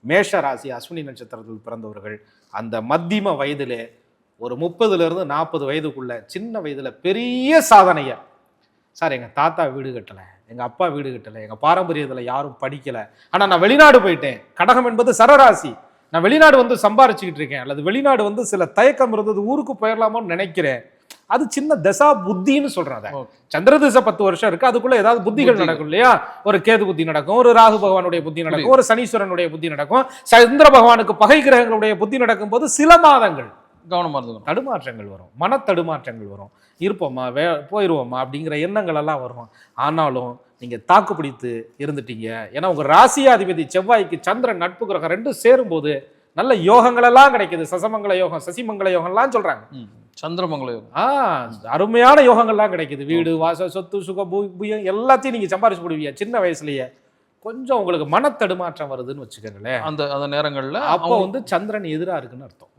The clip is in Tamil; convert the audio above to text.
மேஷ ராசி அஸ்வினி நட்சத்திரத்தில் பிறந்தவர்கள் அந்த மத்தியம வயதிலே ஒரு முப்பதுலேருந்து நாற்பது வயதுக்குள்ள சின்ன வயதில் பெரிய சாதனைய. சார் எங்கள் தாத்தா வீடு கட்டலை எங்கள் அப்பா வீடு கட்டலை எங்கள் பாரம்பரியத்தில் யாரும் படிக்கலை. ஆனால் நான் வெளிநாடு போயிட்டேன். கடகம் என்பது சரராசி. நான் வெளிநாடு வந்து சம்பாரிச்சுக்கிட்டு இருக்கேன். அல்லது வெளிநாடு வந்து சில தயக்கம் இருந்தது ஊருக்கு போயிடலாமோன்னு நினைக்கிறேன். அது சின்ன தசா புத்தின்னு Okay. சந்திர திசை பத்து வருஷம் இருக்கு. அதுக்குள்ள ஏதாவது புத்திகள். நடக்கும் இல்லையா? ஒரு கேது புத்தி நடக்கும் ஒரு ராகு பகவானுடைய புத்தி நடக்கும் ஒரு சனீஸ்வரனுடைய புத்தி நடக்கும் சந்திர பகவானுக்கு பகை கிரகங்களுடைய புத்தி நடக்கும் போது சில மாதங்கள் கவனமா இருந்துக்கணும். தடுமாற்றங்கள் வரும். மன தடுமாற்றங்கள் வரும். இருப்போமா? வே போயிடுவோமா அப்படிங்கிற எண்ணங்கள் எல்லாம் வரும். ஆனாலும் நீங்க தாக்கு பிடித்து இருந்துட்டீங்க. ஏன்னா உங்க ராசியாதிபதி செவ்வாய்க்கு சந்திரன் நட்பு கிரகம் ரெண்டும் சேரும்போது நல்ல யோகங்கள் எல்லாம் கிடைக்குது. சசமங்கல யோகம் சசிமங்கல யோகம்லாம் சொல்றாங்க. ம். சந்திரமங்கல யோகம் ஆ அருமையான யோகங்கள்லாம் கிடைக்குது. வீடு வாச சொத்து சுக புயம் எல்லாத்தையும் நீங்க சம்பாரிச்சு போடுவீங்க. சின்ன வயசுலயே கொஞ்சம் உங்களுக்கு மன தடுமாற்றம் வருதுன்னு வச்சுக்கோங்களேன். அந்த அந்த நேரங்கள்ல அப்போ வந்து சந்திரன் எதிரா இருக்குன்னு அர்த்தம்.